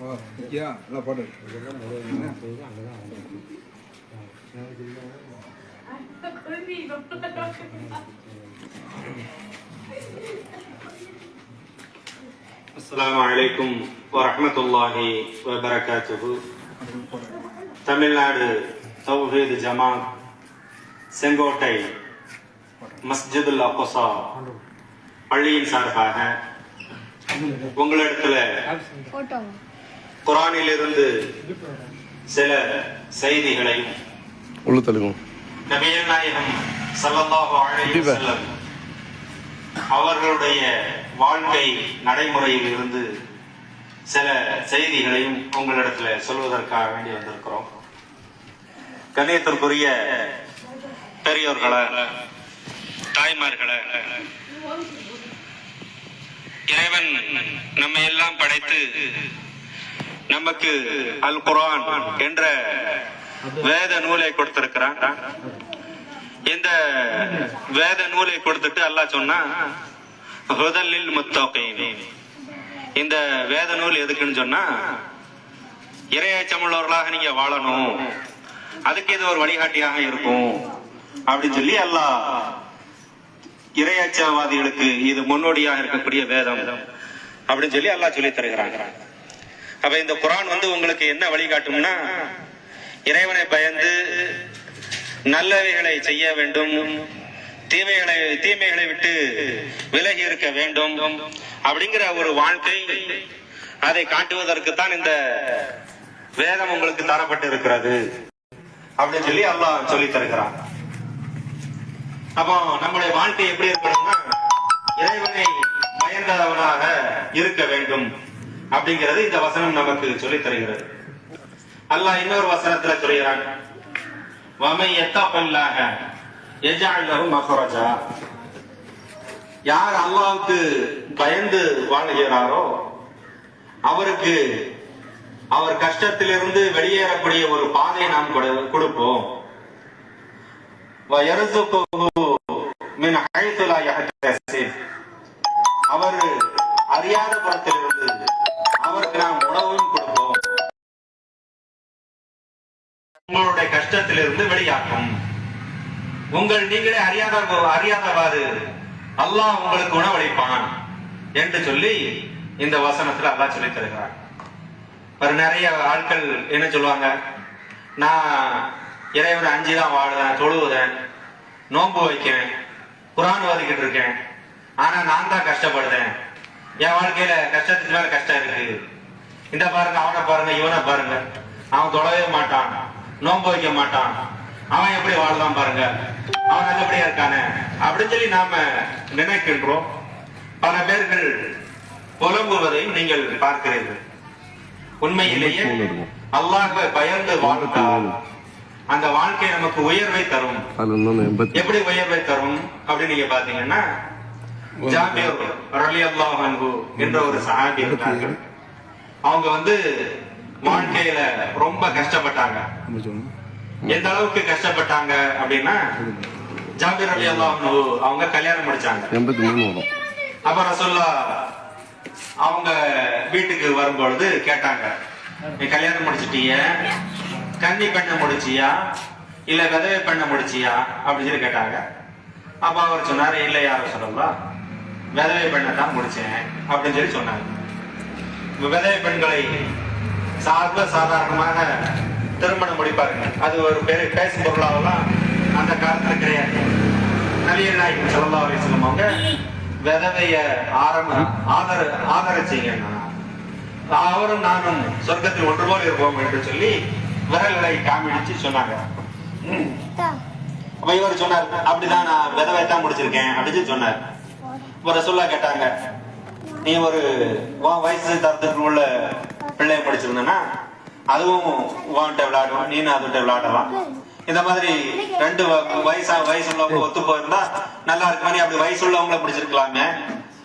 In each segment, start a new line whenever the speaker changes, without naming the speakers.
ஓ யா எல்லாம் போட்டு
அஸ்ஸலாமு அலைக்கும் வரஹ்மத்துல்லாஹி வபரகாத்துஹு தமிழ்நாடு தௌஹீது ஜமாத் செங்கோட்டை மஸ்ஜிதுல் அக்ஸா பள்ளியின் சார்பாக உங்களிடத்துல
போட்டோ
குரானிலிருந்து சில செய்திகளையும் நபிகள் நாயகம் ஸல்லல்லாஹு அலைஹி வஸல்லம் அவர்களுடைய வாழ்க்கை நடைமுறையில் இருந்து சில செய்திகளையும் உங்களிடத்துல சொல்வதற்காக வேண்டி வந்திருக்கிறோம். கண்ணியத்திற்குரிய பெரியோர்களே தாய்மார்களே இறைவன் நம்மை எல்லாம் படைத்து நமக்கு அல் குரான் என்ற வேத நூலை கொடுத்திருக்கிறான். இந்த வேத நூலை கொடுத்துட்டு அல்லாஹ் சொன்னா ஹுதல்லில் முத்தகீன் இந்த வேத நூல் எதுக்குன்னு சொன்னா இரையச்சமுள்ளவர்களாக நீங்க வாழணும். அதுக்கு இது ஒரு வழிகாட்டியாக இருக்கும். அப்படின்னு சொல்லி அல்லாஹ் இரையச்சவாதிகளுக்கு இது முன்னோடியாக இருக்கக்கூடிய வேதம் அப்படின்னு சொல்லி அல்லாஹ் சொல்லி தருகிறாங்க. அப்ப இந்த குரான் வந்து உங்களுக்கு என்ன வழிகாட்டும்னா இறைவனை பயந்து நல்லவைகளை செய்ய வேண்டும் தீமைகளை தீமைகளை விட்டு விலகி இருக்க வேண்டும் அப்படிங்கிற ஒரு வாழ்க்கை அதை காட்டுவதற்கு தான் இந்த வேதம் உங்களுக்கு தரப்பட்டு இருக்கிறது அப்படின்னு சொல்லி அல்லாஹ் சொல்லி தருகிறான். அப்போ நம்முடைய வாழ்க்கை எப்படி இருக்கணும்னா இறைவனை பயந்தவனாக இருக்க வேண்டும் அப்படிங்கிறது இந்த வசனம் நமக்கு சொல்லி தருகிறது. அல்லாஹ் இன்னொரு வசனத்துல சொல்கிறான் வமை எத்தப்பல்லாக எஜாலஹு மகராஜா யார் அல்லாவுக்கு பயந்து வாழ்கிறாரோ அவருக்கு அவர் கஷ்டத்திலிருந்து வெளியேறக்கூடிய ஒரு பாதையை நாம் கொடுப்போம். அவர் அறியாத புறத்திலிருந்து அவருக்கு நாம் உணவும் கொடுப்போம். உங்களுடைய கஷ்டத்திலிருந்து வெளியாக்கும். உங்கள் நீங்களே அறியாத அறியாதவாறு அல்லாஹ் உங்களுக்கு உணவளிப்பான் என்று சொல்லி இந்த வசனத்துல அல்லாஹ் சொல்லி தருகிறார். நிறைய ஆட்கள் என்ன சொல்லுவாங்க? நான் இறைவனை அஞ்சு தான் வாழுதேன் தொழுவுதேன் நோன்பு வைக்கிறேன் குரான் ஓதிக்கிட்டு இருக்கேன் ஆனா நான் தான் கஷ்டப்படுதேன். என் வாழ்க்கையில கஷ்டத்துக்கு மேல கஷ்டம் இருக்கு. இந்த பாருங்க அவனை பாருங்க இவனை பாருங்க. அவன் தொழவே மாட்டான். நோன்பு வைக்க மாட்டான். அவன் எப்படி வாழ்தான் பாருங்க. அவன் நல்லபடியா இருக்கானே. அப்படின்னு சொல்லி நாம நினைக்கின்றோம். பல பேர்கள் புலம்புவதை நீங்கள் பார்க்கிறீர்கள். உண்மையிலேயே அல்லாஹ்வை பயந்து வாழ்ந்தால் அந்த வாழ்க்கை நமக்கு உயர்வை தரும். எப்படி உயர்வை தரும்? அப்படின்னு நீங்க பாத்தீங்கன்னா ஜாபிர் ரலியல்லாஹு அன்ஹு என்ற ஒரு சஹாபி இருந்தார்கள் அவங்க வந்து வாழ்க்கையில ரொம்ப கஷ்டப்பட்டாங்க. எந்த அளவுக்கு கஷ்டப்பட்டாங்க அப்படின்னா ஜாபிர் ரலியல்லாஹு அன்ஹு அவங்க கல்யாணம் முடிச்சாங்க. அப்ப ரசூல்லா அவங்க வீட்டுக்கு வரும்பொழுது கேட்டாங்க நீ கல்யாணம் முடிச்சிட்டிய? கன்னி பெண்ணை முடிச்சியா? இல்ல விதவை பண்ண முடிச்சியா? அப்படின்னு சொல்லி கேட்டாங்க. அப்ப அவர் சொன்னாரு இல்ல யாரும் சொல்லலாம் விதவை பெண்ணை தான் முடிச்சேன் அப்படின்னு சொல்லி சொன்னாங்க விதவை பெண்களை சார்ப சாதாரணமாக திருமணம் முடிப்பாருங்க. அது ஒரு பெரிய பேசும் பொருளாகலாம் அந்த காலத்துல கிடையாது. நபிகள் நாயகம் சொல்லலா அவரை சொல்லுவாங்க? அவங்க விதவைய ஆரம்ப ஆதர ஆதரச்சிங்கன்னா அவரும் நானும் சொர்க்கத்தில் ஒன்று போல் இருப்போம் என்று சொல்லி விரல்களை காமிடிச்சு சொன்னாங்க. ம். அப்ப இவர் சொன்னார் அப்படிதான் நான் விதவை தான் முடிச்சிருக்கேன் அப்படின்னு சொன்னார். ஒரு சொல்ல கேட்டாங்க நீ ஒரு உன் வயசு தரத்துக்கு உள்ள பிள்ளைய படிச்சிருந்தனா அதுவும் உன்கிட்ட விளையாடுவோம் நீனும் அதுகிட்ட விளையாடலாம். இந்த மாதிரி ரெண்டு வயசா வயசு உள்ளவங்க ஒத்து போயிருந்தா நல்லா இருக்க மாதிரி அப்படி வயசு உள்ளவங்கள பிடிச்சிருக்கலாமே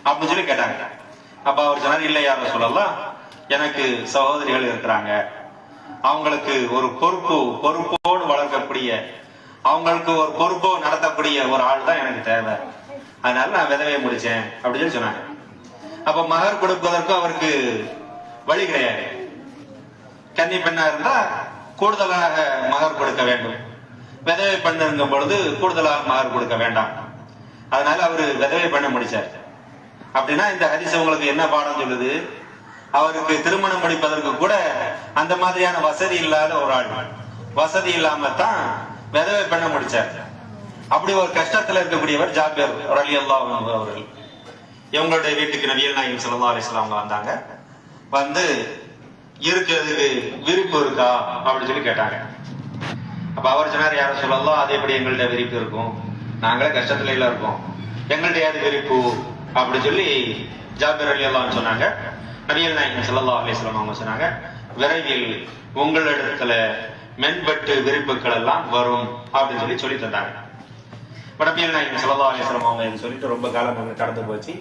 அப்படின்னு சொல்லி கேட்டாங்க. அப்ப அவர் சொன்னார் இல்லை சொல்லலாம். எனக்கு சகோதரிகள் இருக்கிறாங்க. அவங்களுக்கு ஒரு பொறுப்பு பொறுப்போடு வளர்க்கக்கூடிய அவங்களுக்கு ஒரு பொறுப்போ நடத்தக்கூடிய ஒரு ஆள் தான் எனக்கு தேவை. அதனால நான் விதவையை முடிச்சேன் அப்படின்னு சொல்லி சொன்னாங்க. அப்ப மகர் கொடுப்பதற்கும் அவருக்கு வழி கிடையாது. கன்னி பெண்ணா இருந்தா கூடுதலாக மகர் கொடுக்க வேண்டும். விதவை பெண்ணுங்கும் பொழுது கூடுதலாக மகர் கொடுக்க வேண்டாம். அதனால அவரு விதவை பண்ண முடிச்சார். அப்படின்னா இந்த ஹரிசு உங்களுக்கு என்ன பாடம் சொல்லுது? அவருக்கு திருமணம் முடிப்பதற்கு கூட அந்த மாதிரியான வசதி இல்லாத ஒரு ஆள். வசதி இல்லாம தான் விதவை பண்ண முடிச்சார். அப்படி ஒரு கஷ்டத்துல இருக்கக்கூடியவர் ஜாபியர் ரலி அவர்கள். இவங்களுடைய வீட்டுக்கு நபியல் நாயகம் ஸல்லல்லாஹு அலைஹி வஸல்லம் வந்தாங்க. வந்து இருக்கிறதுக்கு விருப்பம் இருக்கா? அப்படின்னு சொல்லி கேட்டாங்க. அப்ப அவர் சொன்னார் யாரும் சொல்லலாம் அது எப்படி எங்கள்ட்ட விரிப்பு இருக்கும்? நாங்களே கஷ்டத்துல எல்லாம் இருக்கோம். எங்கள்ட்ட யாரு விரிப்பு? அப்படி சொல்லி ஜாபிர் அலி அல்லான்னு சொன்னாங்க. நபியல் நாயகம் சல்லா அலிஸ்லாம் அவங்க சொன்னாங்க விரைவில் உங்களிடத்துல மென்பட்டு விரிப்புகள் எல்லாம் வரும் அப்படின்னு சொல்லி சொல்லி தந்தாங்க. நபியல் நாயகம் சல்லா அலிஸ்லாம் அவங்க சொல்லிட்டு ரொம்ப காலம் வந்து கடந்து போச்சு.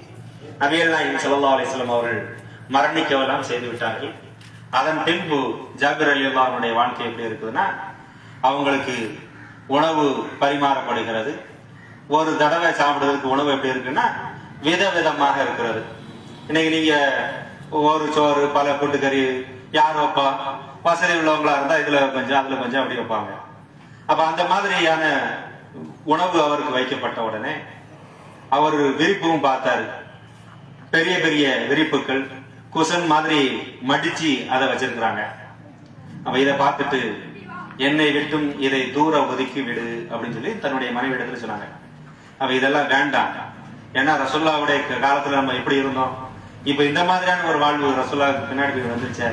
நபியல் நாயகம் சல்லா அலிஸ்லாம் அவர்கள் மரணிக்கவெல்லாம் செய்து விட்டார்கள். அதன் பின்பு ஜாபிர் அலி அல்லாவுடைய வாழ்க்கை எப்படி இருக்குதுன்னா அவங்களுக்கு உணவு பரிமாறப்படுகிறது. ஒரு தடவை சாப்பிடுறதுக்கு உணவு எப்படி இருக்குன்னா விதவிதமாக இருக்கிறது. இன்னைக்கு நீங்க ஒரு சோறு பல கூட்டுக்கறி யார் வைப்பா? வசதி உள்ளவங்களா இருந்தா இதுல கொஞ்சம் அதுல கொஞ்சம் அப்படி வைப்பாங்க. அப்ப அந்த மாதிரியான உணவு அவருக்கு வைக்கப்பட்ட உடனே அவர் விரிப்பும் பார்த்தாரு. பெரிய பெரிய விரிப்புகள் குசன் மாதிரி மடிச்சு அதை வச்சிருக்கிறாங்க. அப்ப இதை பார்த்துட்டு என்னை விட்டும் இதை தூர ஒதுக்கி விடு அப்படின்னு சொல்லி தன்னுடைய மனைவி இடத்துல சொன்னாங்க. அப்ப இதெல்லாம் வேண்டாம். ஏன்னா ரசுல்லாவுடைய காலத்துல நம்ம எப்படி இருந்தோம். இப்போ இந்த மாதிரியான ஒரு வாழ்வு ரசுல்லாவுக்கு பின்னாடி வந்துருச்சு.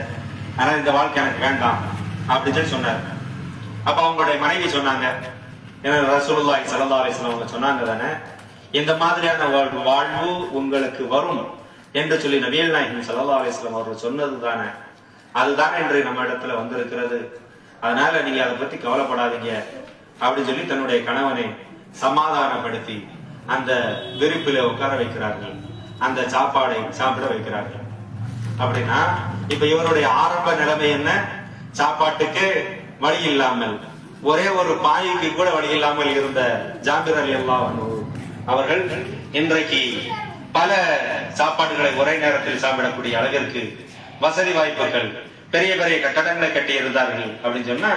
ஆனால் இந்த வாழ்க்கை எனக்கு வேண்டாம் அப்படின்னு சொல்லி சொன்னார். அப்போ அவங்களுடைய மனைவி சொன்னாங்க ஏன்னா ரசூலுல்லாஹி ஸல்லல்லாஹு அலைஹி அவங்க சொன்னாங்க தானே இந்த மாதிரியான வாழ்வு வாழ்வு உங்களுக்கு வரும் என்று சொல்லி நபியல் நாயகன் ஸல்லல்லாஹு அலைஹி அவர்கள் சொன்னது தானே. அதுதான் இன்று நம்ம இடத்துல வந்திருக்கிறது. அதனால நீங்க அதை பத்தி கவலைப்படாதீங்க அப்படின்னு சொல்லி தன்னுடைய கணவனை சமாதானப்படுத்தி அந்த விரிப்பில உட்கார வைக்கிறார்கள். அந்த சாப்பாடை சாப்பிட வைக்கிறார்கள். அப்படின்னா இப்ப இவருடைய ஆரம்ப நிலைமை என்ன? சாப்பாட்டுக்கு வழி இல்லாமல் ஒரே ஒரு பாய்க்கு கூட வழி இல்லாமல் இருந்த ஜாபிர் அலி அவர்கள் இன்றைக்கு பல சாப்பாடுகளை ஒரே நேரத்தில் சாப்பிடக்கூடிய அளவிற்கு வசதி வாய்ப்புகள் பெரிய பெரிய கட்டடங்களை கட்டி இருந்தார்கள் அப்படின்னு சொன்னா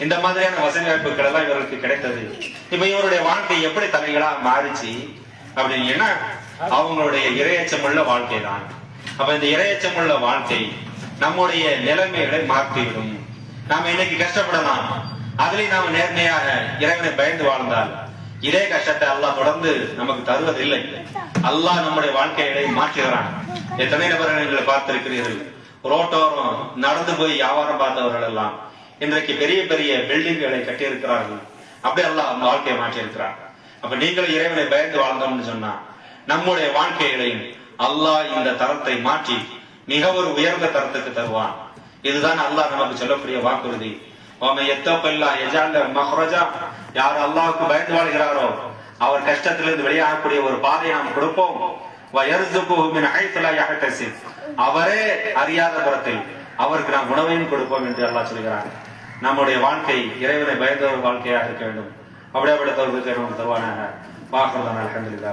இந்த மாதிரியான வசதி வாய்ப்புகள் எல்லாம் இவர்களுக்கு கிடைத்தது. இப்ப இவருடைய வாழ்க்கை எப்படி தலைகளா மாறிச்சு அப்படின்னா அவங்களுடைய இரையச்சமுள்ள வாழ்க்கை தான். அப்ப இந்த இரையச்சமுள்ள வாழ்க்கை நம்முடைய நிலைமைகளை மாற்றிவிடும். நாம இன்னைக்கு கஷ்டப்படலாம். அதுலயும் நாம நேர்மையாக இறைவனை பயந்து வாழ்ந்தால் இதே கஷ்டத்தை அல்லாஹ் தொடர்ந்து நமக்கு தருவதில்லை. அல்லாஹ் நம்முடைய வாழ்க்கைகளை மாற்றுகிறான். எத்தனை நபர்கள் நீங்கள் பார்த்திருக்கிறீர்கள்? ரோட்டோரம் நடந்து போய் வியாபாரம் பார்த்தவர்கள் எல்லாம் இன்றைக்கு பெரிய பெரிய பில்டிங்களை கட்டியிருக்கிறார்கள். அப்படியே அல்லாஹ் அந்த வாழ்க்கையை மாற்றியிருக்கிறார் அப்ப நீங்களும் இறைவனை பயந்து வாழ்ந்தோம்னு சொன்னா நம்முடைய வாழ்க்கைகளையும் அல்லாஹ் இந்த தரத்தை மாற்றி மிக ஒரு உயர்ந்த தரத்துக்கு தருவான். இதுதான் அல்லாஹ் நமக்கு சொல்லக்கூடிய வாக்குறுதி. ஓமை யார் அல்லாவுக்கு பயந்து வாழ்கிறாரோ அவர் கஷ்டத்திலிருந்து வெளியாகக்கூடிய ஒரு பாதையை நாம் கொடுப்போம். அவரே அறியாத புறத்தில் அவருக்கு நாம் உணவையும் கொடுப்போம் என்று அல்லாஹ் சொல்கிறார் நம்முடைய வாழ்க்கை இறைவனை பயந்த ஒரு வாழ்க்கையாக இருக்க வேண்டும். அப்படியே தருவானாக. வாக்குறதான அலமதுல்லா